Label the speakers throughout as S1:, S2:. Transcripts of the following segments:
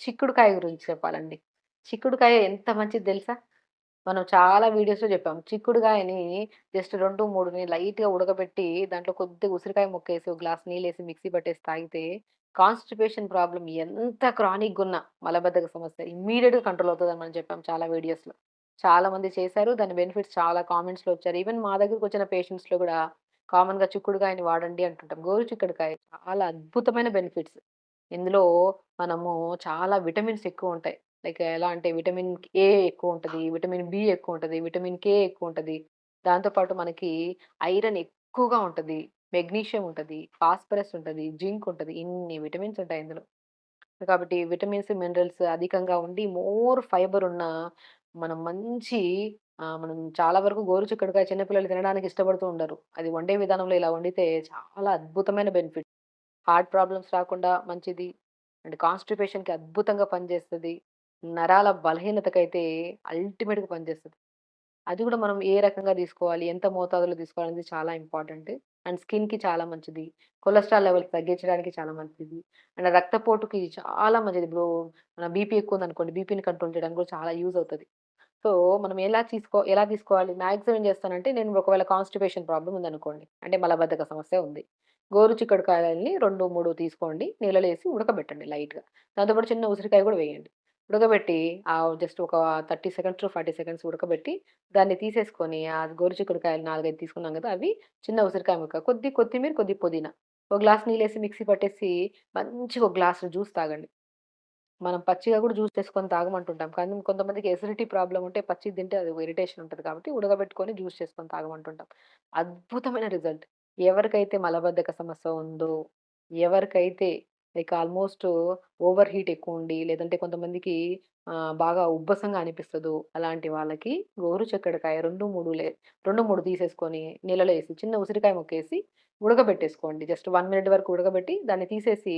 S1: చిక్కుడుకాయ గురించి చెప్పాలండి. చిక్కుడుకాయ ఎంత మంచిది తెలుసా? మనం చాలా వీడియోస్‌లో చెప్పాం. చిక్కుడుకాయని జస్ట్ 2, 3ని లైట్‌గా ఉడకబెట్టి దాంట్లో కొద్దిగా ఉసిరికాయ ముక్కేసి, ఒక గ్లాస్ నీళ్ళేసి మిక్సీ పట్టేసి తాగితే కాన్‌స్టిపేషన్ ప్రాబ్లం ఎంత క్రానిక్‌గున్నా మలబద్ధక సమస్య ఇమ్మీడియట్గా కంట్రోల్ అవుతుందని మనం చెప్పాం చాలా వీడియోస్‌లో. చాలా మంది చేశారు. దాని బెనిఫిట్స్ చాలా కామెంట్స్‌లో వచ్చారు. ఈవెన్ మా దగ్గరకొచ్చిన పేషెంట్స్‌లో కూడా కామన్‌గా చిక్కుడుకాయని వాడండి అంటుంటాం. గోరు చిక్కుడుకాయ చాలా అద్భుతమైన బెనిఫిట్స్. ఇందులో మనము చాలా విటమిన్స్ ఎక్కువ ఉంటాయి లైక్ ఎలా అంటే విటమిన్ ఏ ఎక్కువ ఉంటుంది విటమిన్ బి ఎక్కువ ఉంటుంది విటమిన్ కే ఎక్కువ ఉంటుంది దాంతోపాటు మనకి ఐరన్ ఎక్కువగా ఉంటుంది మెగ్నీషియం ఉంటుంది ఫాస్ఫరస్ ఉంటుంది జింక్ ఉంటుంది ఇన్ని విటమిన్స్ ఉంటాయి ఇందులో. కాబట్టి విటమిన్స్, మినరల్స్ అధికంగా ఉండి మోర్ ఫైబర్ ఉన్న మనం మంచి మనం చాలా వరకు గోరు చిక్కుడుకాయ చిన్నపిల్లలు తినడానికి ఇష్టపడుతూ ఉండరు. అది వండే విధానంలో ఇలా వండితే చాలా అద్భుతమైన బెనిఫిట్. హార్ట్ ప్రాబ్లమ్స్ రాకుండా మంచిది. అండ్ కాన్‌స్టిపేషన్‌కి అద్భుతంగా పనిచేస్తుంది నరాల బలహీనతకైతే అల్టిమేట్‌గా పనిచేస్తుంది అది కూడా మనం ఏ రకంగా తీసుకోవాలి, ఎంత మోతాదులో తీసుకోవాలనేది చాలా ఇంపార్టెంట్. అండ్ స్కిన్‌కి చాలా మంచిది. కొలెస్ట్రాల్ లెవెల్స్ తగ్గించడానికి చాలా మంచిది. అండ్ రక్తపోటుకి చాలా మంచిది. ఇప్పుడు మన బీపీ ఎక్కువ ఉందనుకోండి బీపీని కంట్రోల్ చేయడానికి కూడా చాలా యూజ్ అవుతుంది సో, మనం ఎలా తీసుకో ఎలా తీసుకోవాలి? మ్యాక్సిమం ఏం చేస్తానంటే, నేను ఒకవేళ కాన్‌స్టిపేషన్ ప్రాబ్లమ్ ఉందనుకోండి, అంటే మలబద్ధక సమస్య ఉంది. గోరు చిక్కుడుకాయలని 2, 3 తీసుకోండి. నీళ్ళలో వేసి ఉడకబెట్టండి లైట్‌గా. దాంతోపాటు చిన్న ఉసిరికాయ కూడా వేయండి. ఉడకబెట్టి ఆ జస్ట్ ఒక 30 సెకండ్స్ టు 40 సెకండ్స్ ఉడకబెట్టి దాన్ని తీసేసుకొని, ఆ గోరు చిక్కుడుకాయలు 4, 5 తీసుకున్నాం కదా! అవి చిన్న ఉసిరికాయ ముక్క, కొద్ది కొత్తిమీర, కొద్ది పుదీనా, ఒక గ్లాస్ నీళ్ళేసి మిక్సీ పట్టేసి మంచిగా ఒక గ్లాసు జ్యూస్ తాగండి. మనం పచ్చిగా కూడా జ్యూస్ చేసుకొని తాగమంటుంటాం. కానీ కొంతమందికి ఎసిడిటీ ప్రాబ్లం ఉంటే పచ్చి తింటే అది ఇరిటేషన్ ఉంటుంది కాబట్టి ఉడకబెట్టుకొని జ్యూస్ చేసుకొని తాగమంటుంటాం. అద్భుతమైన రిజల్ట్. ఎవరికైతే మలబద్ధక సమస్య ఉందో, ఎవరికైతే లైక్ ఆల్‌మోస్ట్ ఓవర్ హీట్ ఎక్కువుండి, లేదంటే కొంతమందికి ఆహ్, బాగా ఉబ్బసంగా అనిపిస్తదో, అలాంటి వాళ్ళకి గోరు చిక్కుడుకాయ 2, 3 లే 2, 3 తీసేసుకొని నీళ్ళలో ఏసి చిన్న ఉసిరికాయ ముక్కేసి ఉడకబెట్టేసుకోండి. జస్ట్ 1 మినిట్ వరకు ఉడకబెట్టి దాన్ని తీసేసి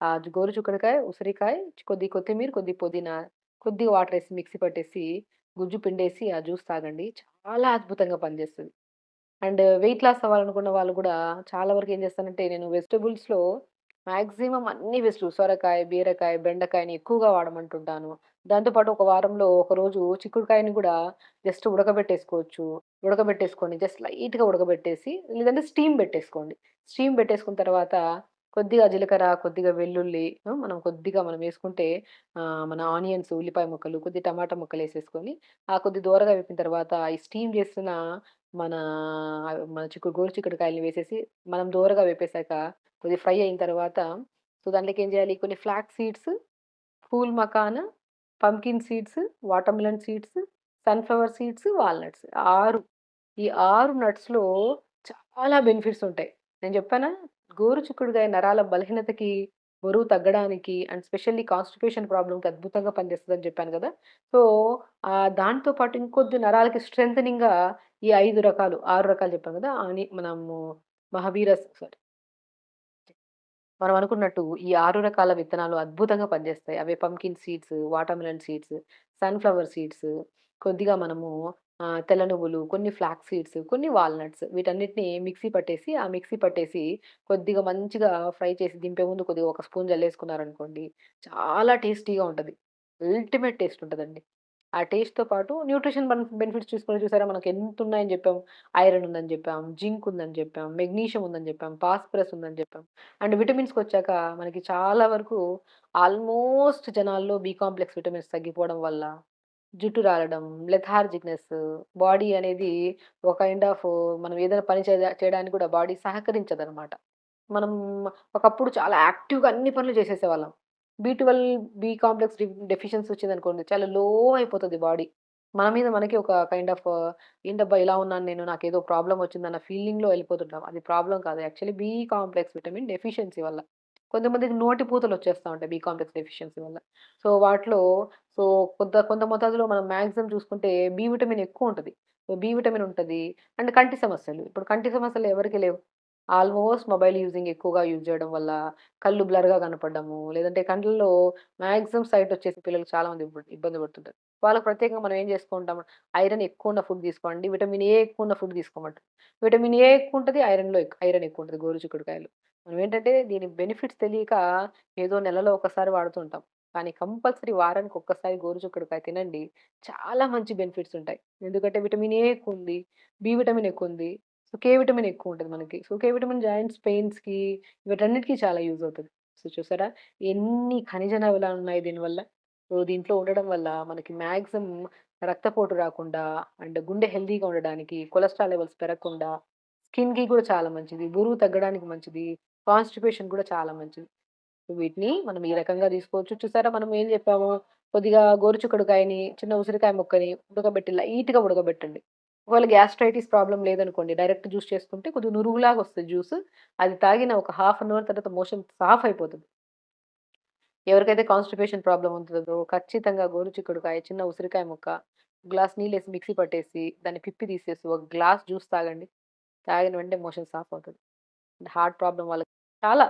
S1: ఆ గోరు చిక్కుడుకాయ, ఉసిరికాయ, కొద్ది కొత్తిమీర, కొద్ది పుదీనా, కొద్దిగా వాటరేసి మిక్సీ పట్టేసి గుజ్జు పిండేసి ఆ జ్యూస్ తాగండి. చాలా అద్భుతంగా పనిచేస్తుంది అండ్ వెయిట్ లాస్ అవ్వాలనుకున్న వాళ్ళు కూడా చాలా వరకు ఏం చేస్తానంటే నేను వెజిటబుల్స్‌లో మ్యాక్సిమం అన్ని వెజిటబుల్స్ సొరకాయ, బీరకాయ, బెండకాయని ఎక్కువగా వాడమంటుంటాను. దాంతోపాటు ఒక వారంలో ఒకరోజు చిక్కుడుకాయని కూడా జస్ట్ ఉడకబెట్టేసుకోవచ్చు. ఉడకబెట్టేసుకొని జస్ట్ లైట్‌గా ఉడకబెట్టేసి లేదంటే స్టీమ్ పెట్టేసుకోండి. స్టీమ్ పెట్టేసుకున్న తర్వాత కొద్దిగా జీలకర్ర, కొద్దిగా వెల్లుల్లి మనం కొద్దిగా మనం వేసుకుంటే మన ఆనియన్స్, ఉల్లిపాయ ముక్కలు, కొద్ది టమాటా ముక్కలు వేసేసుకొని ఆ కొద్ది దోరగా వేపిన తర్వాత ఈ స్టీమ్ చేసిన మన మన చిక్కుడు గోరు చిక్కుడుకాయలని వేసేసి మనం దోరగా వేపేసాక కొద్దిగా ఫ్రై అయిన తర్వాత సో, దాంట్లోకి ఏం చేయాలి కొన్ని ఫ్లాక్ సీడ్స్, పూల్ మకాన్ pumpkin seeds, watermelon seeds, sunflower seeds, walnuts ఆరు ఈ ఆరు నట్స్‌లో చాలా బెనిఫిట్స్ ఉంటాయి. నేను చెప్పానా? గోరుచుక్కుడుగాయ నరాల బలహీనతకి, బరువు తగ్గడానికి అండ్ స్పెషల్లీ కాన్‌స్టిపేషన్ ప్రాబ్లంకి అద్భుతంగా పనిచేస్తదని చెప్పాను కదా! సో, దాంతో పాటు ఇంకొద్ది నరాలకి స్ట్రెంథెనింగ్‌గా ఈ ఐదు రకాలు, ఆరు రకాలు చెప్పాను కదా! అని మనము మహావీర సారీ. మనం అనుకున్నట్టు ఈ ఆరు రకాల విత్తనాలు అద్భుతంగా పనిచేస్తాయి. అవే pumpkin seeds, watermelon seeds, sunflower seeds, కొద్దిగా మనము ఆహ్, తెల్ల నువ్వులు, కొన్ని ఫ్లాక్స్ సీడ్స్, కొన్ని వాల్‌నట్స్ వీటన్నిటిని మిక్సీ పట్టేసి, ఆ మిక్సీ పట్టేసి కొద్దిగా మంచిగా ఫ్రై చేసి దింపే ముందు కొద్దిగా ఒక స్పూన్ జల్లేసుకున్నారనుకోండి, చాలా టేస్టీగా ఉంటది. అల్టిమేట్ టేస్ట్ ఉంటదండి. ఆ టేస్ట్‌తో పాటు న్యూట్రిషన్ బన్ బెనిఫిట్స్ చూసుకొని చూసారా మనకు ఎంతున్నాయని చెప్పాం. ఐరన్ ఉందని చెప్పాం, జింక్ ఉందని చెప్పాం, మెగ్నీషియం ఉందని చెప్పాం, ఫాస్ఫరస్ ఉందని చెప్పాం. అండ్ విటమిన్స్‌కొచ్చాక మనకి చాలా వరకు ఆల్మోస్ట్ జనాల్లో బి కాంప్లెక్స్ విటమిన్స్ తగ్గిపోవడం వల్ల జుట్టు రాలడం, లెథార్జిక్‌నెస్, బాడీ అనేది ఒక కైండ్ ఆఫ్ మనం ఏదైనా పని చేయ చేయడానికి కూడా బాడీ సహకరించదనమాట. మనం ఒకప్పుడు చాలా యాక్టివ్‌గా అన్ని పనులు చేసేసేవాళ్ళం. బి12, బి కాంప్లెక్స్ డెఫిషియన్సీ వచ్చింది అనుకోండి చాలా లో అయిపోతుంది బాడీ. మన మీద మనకి ఒక కైండ్ ఆఫ్ ఏంటబ్బా! ఇలా ఉన్నాను నేను నాకు ఏదో ప్రాబ్లం వచ్చిందన్న ఫీలింగ్‌లో వెళ్ళిపోతుంటాం. అది ప్రాబ్లం కాదు. Actually B complex vitamin deficiency వల్ల. కొంతమందికి నోటి పూతలు వచ్చేస్తా ఉంటాయి బి కాంప్లెక్స్ డెఫిషియన్సీ వల్ల. సో, వాటిలో సో, కొంత కొంత మోతాదులో మనం మ్యాక్సిమం చూసుకుంటే బి విటమిన్ ఎక్కువుంటది. సో, బి విటమిన్ ఉంటుంది అండ్ కంటి సమస్యలు. ఇప్పుడు కంటి సమస్యలు ఎవరికీ లేవు. ఆల్మోస్ట్ మొబైల్ యూజింగ్ ఎక్కువగా యూజ్ చేయడం వల్ల కళ్ళు బ్లర్‌గా కనపడము లేదంటే కండ్లలో మ్యాక్సిమం సైట్ వచ్చేసి పిల్లలు చాలా మంది ఇబ్బంది పడుతుంటారు. వాళ్ళకి ప్రత్యేకంగా మనం ఏం చేసుకుంటాం, ఐరన్ ఎక్కువ ఉన్న ఫుడ్ తీసుకోండి. విటమిన్ ఏ ఎక్కువ ఉన్న ఫుడ్ తీసుకోమంటాం. విటమిన్ ఏ ఎక్కువ ఉంటుంది ఐరన్‌లో ఎక్ ఐరన్ ఉంటుంది గోరు చిక్కుడుకాయలు మనం ఏంటంటే దీని బెనిఫిట్స్ తెలియక ఏదో నెలలో ఒకసారి వాడుతుంటాం. కానీ కంపల్సరీ వారానికి ఒక్కసారి గోరుచుక్కడికాయ తినండి. చాలా మంచి బెనిఫిట్స్ ఉంటాయి. ఎందుకంటే విటమిన్ ఏ ఎక్కువుంది. బి విటమిన్ ఎక్కువుంది. సో, కే విటమిన్ ఎక్కువ ఉంటుంది మనకి. సో, కే విటమిన్ జాయింట్స్ పెయిన్స్‌కి వీటన్నిటికీ చాలా యూజ్ అవుతుంది సో, చూసారా? ఎన్ని ఖనిజ ఉన్నాయి దీనివల్ల. సో, దీంట్లో ఉండడం వల్ల మనకి మాక్సిమం రక్తపోటు రాకుండా అండ్ గుండె హెల్తీగా ఉండడానికి, కొలెస్ట్రాల్ లెవెల్స్ పెరగకుండా, స్కిన్‌కి కూడా చాలా మంచిది. బరువు తగ్గడానికి మంచిది. కాన్‌స్టిపేషన్ కూడా చాలా మంచిది. వీటిని మనం ఈ రకంగా తీసుకోవచ్చు. చూసారా మనం ఏం చెప్పాము? కొద్దిగా గోరుచుకడుకాయని చిన్న ఉసిరికాయ ముక్కని ఉడకబెట్టి లైట్‌గా ఉడకబెట్టండి. ఒకవేళ గ్యాస్ట్రైటిస్ ప్రాబ్లం లేదనుకోండి డైరెక్ట్ జ్యూస్ చేసుకుంటే కొద్దిగా నురుగులాగా వస్తుంది జ్యూస్. అది తాగిన ఒక హాఫ్ అన్ అవర్ తర్వాత మోషన్ సాఫ్ అయిపోతుంది ఎవరికైతే కాన్‌స్టిపేషన్ ప్రాబ్లం ఉంటుందో ఖచ్చితంగా గోరుచిక్కుడుకాయ, చిన్న ఉసిరికాయ ముక్క, గ్లాస్ నీళ్ళేసి మిక్సీ పట్టేసి, దాన్ని పిప్పి తీసేసి ఒక గ్లాస్ జ్యూస్ తాగండి. తాగిన వెంటనే మోషన్ సాఫ్ అవుతుంది హార్ట్ ప్రాబ్లం వాళ్ళకి చాలా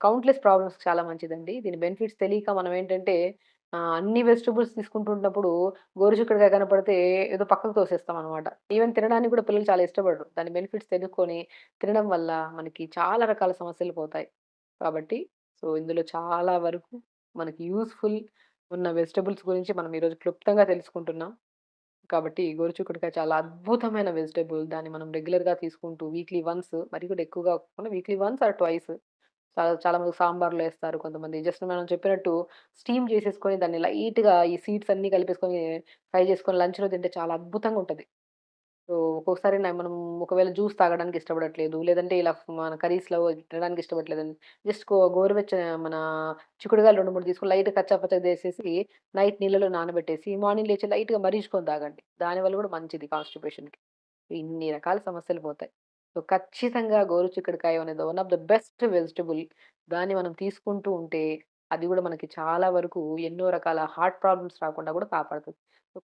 S1: కౌంట్‌లెస్ ప్రాబ్లమ్స్ చాలా మంచిదండి. దీని బెనిఫిట్స్ తెలియక మనం ఏంటంటే అన్ని వెజిటబుల్స్ తీసుకుంటున్నప్పుడు గోరుచిక్కుడుకాయ కనపడితే ఏదో పక్కకు తోసేస్తాం అనమాట ఈవెన్ తినడానికి కూడా పిల్లలు చాలా ఇష్టపడరు. దాని బెనిఫిట్స్ తెలుసుకొని తినడం వల్ల మనకి చాలా రకాల సమస్యలు పోతాయి. కాబట్టి సో, ఇందులో చాలా వరకు మనకి యూస్ఫుల్ ఉన్న వెజిటబుల్స్ గురించి మనం ఈరోజు క్లుప్తంగా తెలుసుకుంటున్నాం. కాబట్టి గోరుచిక్కుడుకాయ చాలా అద్భుతమైన వెజిటబుల్. దాన్ని మనం రెగ్యులర్‌గా తీసుకుంటూ వీక్లీ వన్స్ మరి కూడా ఎక్కువగా కాకుండా వీక్లీ వన్స్ ఆర్ ట్వైస్ చాలా చాలా మంది సాంబార్‌లో వేస్తారు కొంతమంది జస్ట్ మనం చెప్పినట్టు స్టీమ్ చేసేసుకొని దాన్ని లైట్‌గా ఈ సీడ్స్ అన్నీ కలిపేసుకొని ఫ్రై చేసుకొని లంచ్‌లో తింటే చాలా అద్భుతంగా ఉంటుంది సో, ఒక్కొక్కసారి మనం ఒకవేళ జ్యూస్ తాగడానికి ఇష్టపడట్లేదు. లేదంటే ఇలా మన కర్రీస్‌లో తినడానికి ఇష్టపడట్లేదని జస్ట్ గోరువెచ్చ మన చిక్కుడుగాయలు 2, 3 తీసుకొని లైట్‌గా కచ్చా పచ్చగా చేసేసి నైట్ నీళ్ళలో నానబెట్టేసి మార్నింగ్ లేచి లైట్‌గా మరీచుకొని తాగండి. దానివల్ల కూడా మంచిది కాన్‌స్టిపేషన్‌కి. ఇన్ని రకాల సమస్యలు పోతాయి. సో, ఖచ్చితంగా గోరు చిక్కుడుకాయ అనేది one of the best vegetable. దాన్ని మనం తీసుకుంటూ ఉంటే అది కూడా మనకి చాలా వరకు ఎన్నో రకాల హార్ట్ ప్రాబ్లమ్స్ రాకుండా కూడా కాపాడుతుంది సో